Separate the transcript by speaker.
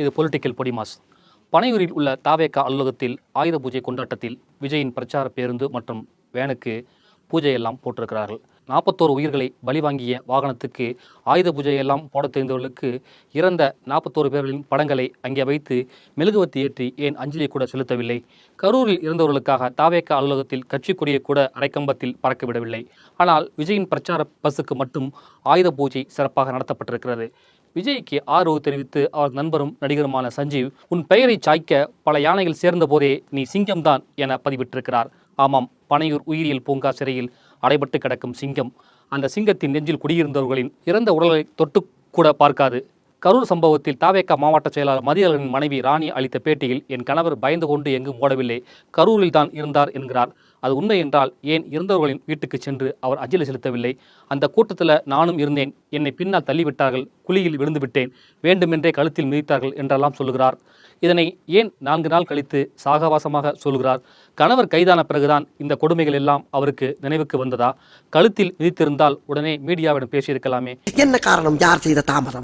Speaker 1: இது பொலிட்டிக்கல் பொடிமாஸ். பனையூரில் உள்ள தாவேக்கா அலுவலகத்தில் ஆயுத பூஜை கொண்டாட்டத்தில் விஜயின் பிரச்சார பேருந்து மற்றும் வேனுக்கு பூஜையெல்லாம் போட்டிருக்கிறார்கள். நாற்பத்தோரு உயிர்களை பலி வாங்கிய வாகனத்துக்கு ஆயுத பூஜையெல்லாம் போட தெரிந்தவர்களுக்கு இறந்த நாற்பத்தோரு பேர்களின் படங்களை அங்கே வைத்து மெழுகுவர்த்தி ஏற்றி ஏன் அஞ்சலி கூட செலுத்தவில்லை? கரூரில் இறந்தவர்களுக்காக தாவேக்கா அலுவலகத்தில் கட்சி கொடியை கூட அரைக்கம்பத்தில் பறக்கவிடவில்லை ஆனால் விஜயின் பிரச்சார பஸ்ஸுக்கு மட்டும் ஆயுத பூஜை சிறப்பாக நடத்தப்பட்டிருக்கிறது. விஜய்க்கு ஆதரவு தெரிவித்து அவர் நண்பரும் நடிகருமான சஞ்சீவ் உன் பெயரை சாய்க்க பல யானைகள் சேர்ந்த போதே நீ சிங்கம்தான் என பதிவிட்டிருக்கிறார். ஆமாம் பனையூர் உயிரியல் பூங்கா சிறையில் அடைபட்டு கிடக்கும் சிங்கம். அந்த சிங்கத்தின் நெஞ்சில் குடியிருந்தவர்களின் இறந்த உடலை தொட்டு கூட பார்க்காது. கரூர் சம்பவத்தில் தாவேக்கா மாவட்ட செயலாளர் மதியழகனின் மனைவி ராணி அளித்த பேட்டியில் என் கணவர் பயந்து கொண்டு எங்கும் ஓடவில்லை. கரூரில் தான் இருந்தார் என்கிறார். அது உண்மை என்றால் ஏன் இருந்தவர்களின் வீட்டுக்கு சென்று அவர் அஞ்சலி செலுத்தவில்லை? அந்த கூட்டத்தில் நானும் இருந்தேன். என்னை பின்னால் தள்ளிவிட்டார்கள். குழியில் விழுந்து விட்டேன். வேண்டுமென்றே கழுத்தில் மிதித்தார்கள் என்றெல்லாம் சொல்லுகிறார். இதனை ஏன் நான்கு நாள் கழித்து சாகவாசமாக சொல்கிறார் கணவர் கைதான பிறகுதான் இந்த கொடுமைகள் எல்லாம் அவருக்கு நினைவுக்கு வந்ததா? கழுத்தில் மிதித்திருந்தால் உடனே மீடியாவிடம் பேசியிருக்கலாமே.
Speaker 2: என்ன காரணம்? யார் செய்த தாமதம்?